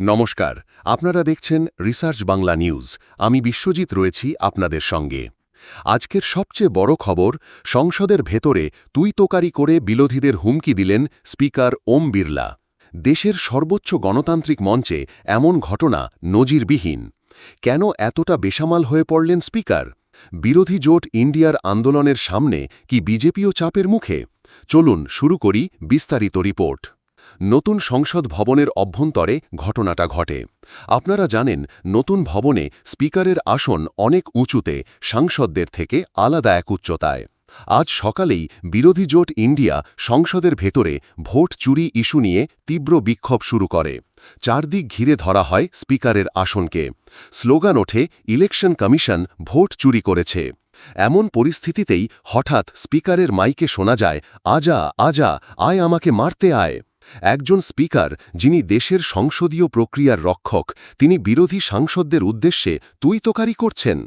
নমস্কার, আপনারা দেখছেন রিসার্চ বাংলা নিউজ। আমি বিশ্বজিৎ রয়েছি আপনাদের সঙ্গে। আজকের সবচেয়ে বড় খবর, সংসদের ভেতরে তুই তোকারি করে বিরোধীদের হুমকি দিলেন স্পিকার ওম বিড়লা। দেশের সর্বোচ্চ গণতান্ত্রিক মঞ্চে এমন ঘটনা নজিরবিহীন। কেন এতটা বেসামাল হয়ে পড়লেন স্পিকার? বিরোধী জোট ইন্ডিয়ার আন্দোলনের সামনে কি বিজেপিও চাপের মুখে? চলুন শুরু করি বিস্তারিত রিপোর্ট। নতুন সংসদ ভবনের অভ্যন্তরে ঘটনাটা ঘটে। আপনারা জানেন, নতুন ভবনে স্পিকারের আসন অনেক উঁচুতে, সাংসদদের থেকে আলাদা এক উচ্চতায়। আজ সকালেই বিরোধী জোট ইন্ডিয়া সংসদের ভেতরে ভোট চুরি ইস্যু নিয়ে তীব্র বিক্ষোভ শুরু করে। চারদিক ঘিরে ধরা হয় স্পিকারের আসনকে। স্লোগান ওঠে, ইলেকশন কমিশন ভোট চুরি করেছে। এমন পরিস্থিতিতেই হঠাৎ স্পিকারের মাইকে শোনা যায়, আজা আজা, আয় আমাকে মারতে আয়। একজন স্পিকার যিনি দেশের সংসদীয় প্রক্রিয়ার রক্ষক, তিনি বিরোধী সাংসদদের উদ্দেশ্যে তুই তোকারি করছেন।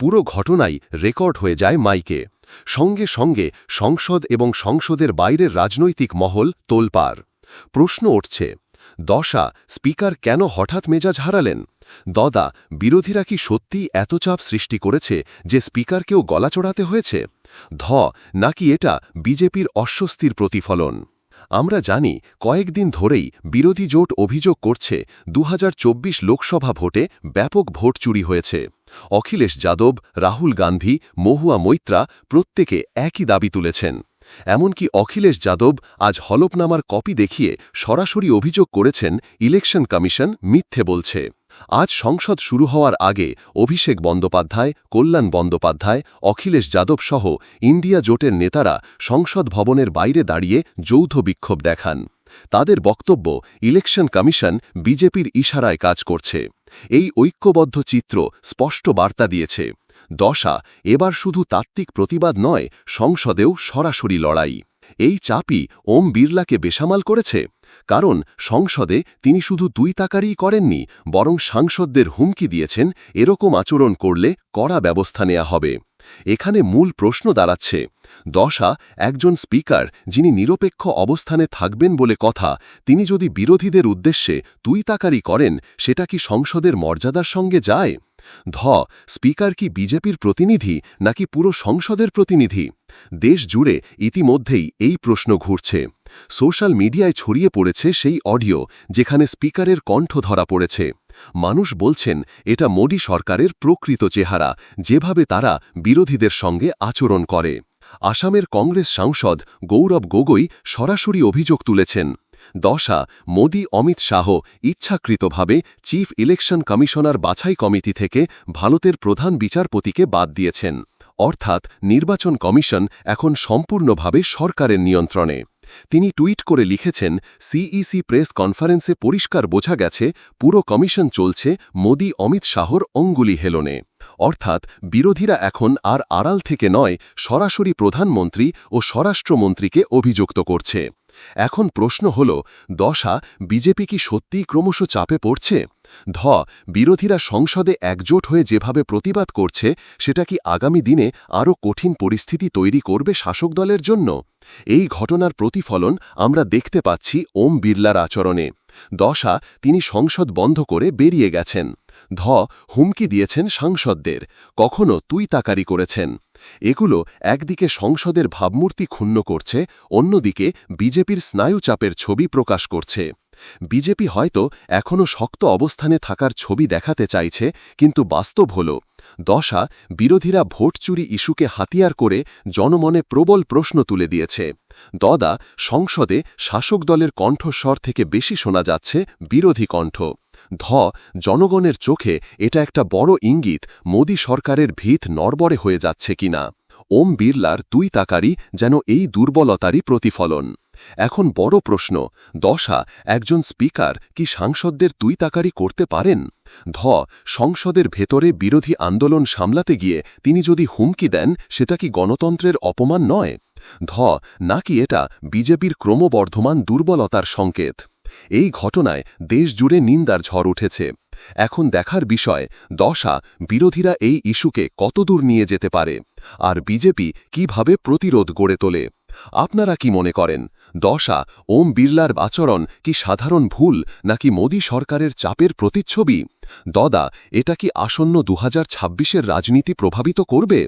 পুরো ঘটনাই রেকর্ড হয়ে যায় মাইকে। সঙ্গে সঙ্গে সংসদ এবং সংসদের বাইরের রাজনৈতিক মহল তোলপার প্রশ্ন উঠছে, দশা স্পিকার কেন হঠাৎ মেজাজ হারালেন? দদা, বিরোধীরা কি সত্যিই এত চাপ সৃষ্টি করেছে যে স্পিকারকেও গলা চড়াতে হয়েছে? ধ, নাকি এটা বিজেপির অস্বস্তির প্রতিফলন? আমরা জানি কয়েকদিন ধরেই বিরোধী জোট অভিযোগ করছে দু হাজার চব্বিশ লোকসভা ভোটে ব্যাপক ভোট চুরি হয়েছে। অখিলেশ যাদব, রাহুল গান্ধী, মহুয়া মৈত্রা প্রত্যেকে একই দাবি তুলেছেন। এমনকি অখিলেশ যাদব আজ হলফনামার কপি দেখিয়ে সরাসরি অভিযোগ করেছেন ইলেকশন কমিশন মিথ্যে বলছে। আজ সংসদ শুরু হওয়ার আগে অভিষেক বন্দ্যোপাধ্যায়, কল্যাণ বন্দ্যোপাধ্যায়, অখিলেশ যাদব সহ ইন্ডিয়া জোটের নেতারা সংসদ ভবনের বাইরে দাঁড়িয়ে যৌথ বিক্ষোভ দেখান। তাদের বক্তব্য, ইলেকশন কমিশন বিজেপির ইশারায় কাজ করছে। এই ঐক্যবদ্ধ চিত্র স্পষ্ট বার্তা দিয়েছে। দশা, এবার শুধু তাত্ত্বিক প্রতিবাদ নয়, সংসদেও সরাসরি লড়াই। এই চাপই ওম বিড়লাকে বেসামাল করেছে, কারণ সংসদে তিনি শুধু দুই তাকারই করেননি, বরং সাংসদদের হুমকি দিয়েছেন, এরকম আচরণ করলে কড়া ব্যবস্থা নেওয়া হবে। এখানে মূল প্রশ্ন দাঁড়াচ্ছে, দশা একজন স্পিকার যিনি নিরপেক্ষ অবস্থানে থাকবেন বলে কথা, তিনি যদি বিরোধীদের উদ্দেশ্যে তুই তাকারি করেন, সেটা কি সংসদের মর্যাদার সঙ্গে যায়? ধ, স্পিকার কি বিজেপির প্রতিনিধি নাকি পুরো সংসদের প্রতিনিধি? দেশ জুড়ে ইতিমধ্যেই এই প্রশ্ন ঘুরছে। সোশ্যাল মিডিয়ায় ছড়িয়ে পড়েছে সেই অডিও যেখানে স্পিকারের কণ্ঠ ধরা পড়েছে। মানুষ বলছেন, এটা মোডি সরকারের প্রকৃত চেহারা, যেভাবে তারা বিরোধীদের সঙ্গে আচরণ করে। আসামের কংগ্রেস সাংসদ গৌরব গগৈ সরাসরি অভিযোগ তুলেছেন, দশা, মোদি, অমিত শাহ ইচ্ছাকৃতভাবে চিফ ইলেকশন কমিশনার বাছাই কমিটি থেকে ভারতের প্রধান বিচারপতিকে বাদ দিয়েছেন। অর্থাৎ নির্বাচন কমিশন এখন সম্পূর্ণভাবে সরকারের নিয়ন্ত্রণে। তিনি টুইট করে লিখেছেন, সিইসি প্রেস কনফারেন্সে পরিষ্কার বোঝা গেছে, পুরো কমিশন চলছে মোদি অমিত শাহর অঙ্গুলি হেলনে। অর্থাৎ বিরোধীরা এখন আর আড়াল থেকে নয়, সরাসরি প্রধানমন্ত্রী ও স্বরাষ্ট্রমন্ত্রীকে অভিযুক্ত করছে। এখন প্রশ্ন হল, দশা বিজেপি কি সত্যিই ক্রমশ চাপে পড়ছে? ধ, বিরোধীরা সংসদে একজোট হয়ে যেভাবে প্রতিবাদ করছে, সেটা কি আগামী দিনে আরও কঠিন পরিস্থিতি তৈরি করবে শাসক দলের জন্য? এই ঘটনার প্রতিফলন আমরা দেখতে পাচ্ছি ওম বিড়লার আচরণে। দশা, তিনি সংসদ বন্ধ করে বেরিয়ে গেছেন। ধ হুমকি দিয়েছেন সাংসদদের, কখনো তুই তাকারি করেছেন। এগুলো একদিকে সংসদের ভাবমূর্তি ক্ষুণ্ণ করছে, অন্যদিকে বিজেপির স্নায়ুচাপের ছবি প্রকাশ করছে। বিজেপি হয়তো এখনও শক্ত অবস্থানে থাকার ছবি দেখাতে চাইছে, কিন্তু বাস্তব হল, দশা বিরোধীরা ভোট চুরি ইস্যুকে হাতিয়ার করে জনমনে প্রবল প্রশ্ন তুলে দিয়েছে। দদা সংসদে শাসক দলের কণ্ঠস্বর থেকে বেশি শোনা যাচ্ছে বিরোধী কণ্ঠ। ধ, জনগণের চোখে এটা একটা বড় ইঙ্গিত, মোদী সরকারের ভিত নরবরে হয়ে যাচ্ছে কিনা। ওম বিড়লার তুই তাকারি যেন এই দুর্বলতারই প্রতিফলন। এখন বড় প্রশ্ন, দশা, একজন স্পিকার কি সাংসদদের তুই তাকারি করতে পারেন? ধ, সংসদের ভেতরে বিরোধী আন্দোলন সামলাতে গিয়ে তিনি যদি হুমকি দেন, সেটা কি গণতন্ত্রের অপমান নয়? ধ, নাকি এটা বিজেপির ক্রমবর্ধমান দুর্বলতার সংকেত? এই ঘটনায় দেশ জুড়ে নিন্দার ঝড় উঠেছে। এখন দেখার বিষয়, দশা, বিরোধীরা এই ইস্যুকে কতদূর নিয়ে যেতে পারে? আর বিজেপি কীভাবে প্রতিরোধ গড়ে তোলে? আপনারা কি মনে করেন, দশা, ওম বিড়লার আচরণ কি সাধারণ ভুল, নাকি মোদী সরকারের চাপের প্রতিচ্ছবি? দদা, এটা কি আসন্ন দু হাজার রাজনীতি প্রভাবিত করবে?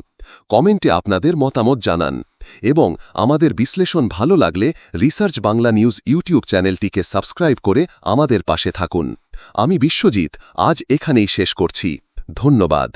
কমেন্টে আপনাদের মতামত জানান। এবং আমাদের বিশ্লেষণ ভালো লাগলে রিসার্চ বাংলা নিউজ ইউটিউব চ্যানেলটিকে সাবস্ক্রাইব করে আমাদের পাশে থাকুন। আমি বিশ্বজিৎ, আজ এখানেই শেষ করছি। ধন্যবাদ।